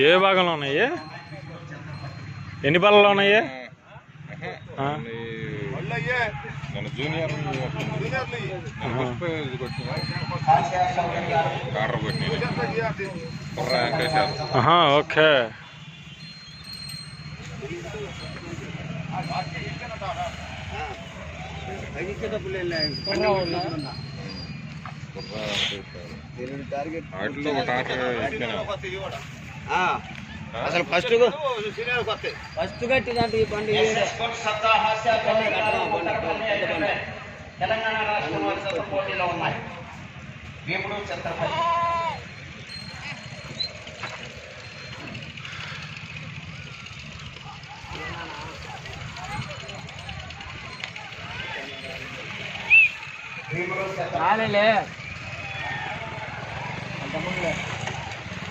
ఏ భాగంలో ఉన్నాయి? ఎన్ని బళ్ళలో ఉన్నాయి? Junior okay. వాటిలో ఒక ఆర్డర్ ఇచ్చాను అసలు ఫస్ట్ ఫస్ట్ కట్టి దాంట్లో ఈ బండి. తెలంగాణ రాష్ట్రం వారి పోటీలో ఉన్నాయి. భీముడు ఛత్రపతి. భీముడు ఛత్రపతి. రాలేలే.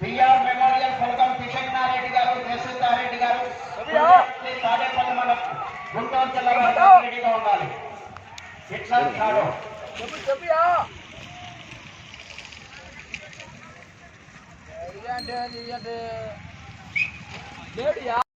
పిఆర్ మెమోరియల్ ఫలకం కిషన్నారెడ్డి గారు జయసుద్ధారెడ్డి గారు తాడేపల్లి మండలం గుంటూరు జిల్లా రెడీగా ఉండాలి. శిక్షణ కాడు చెప్పు చెప్పియా అంటే అది అంటే లేడియా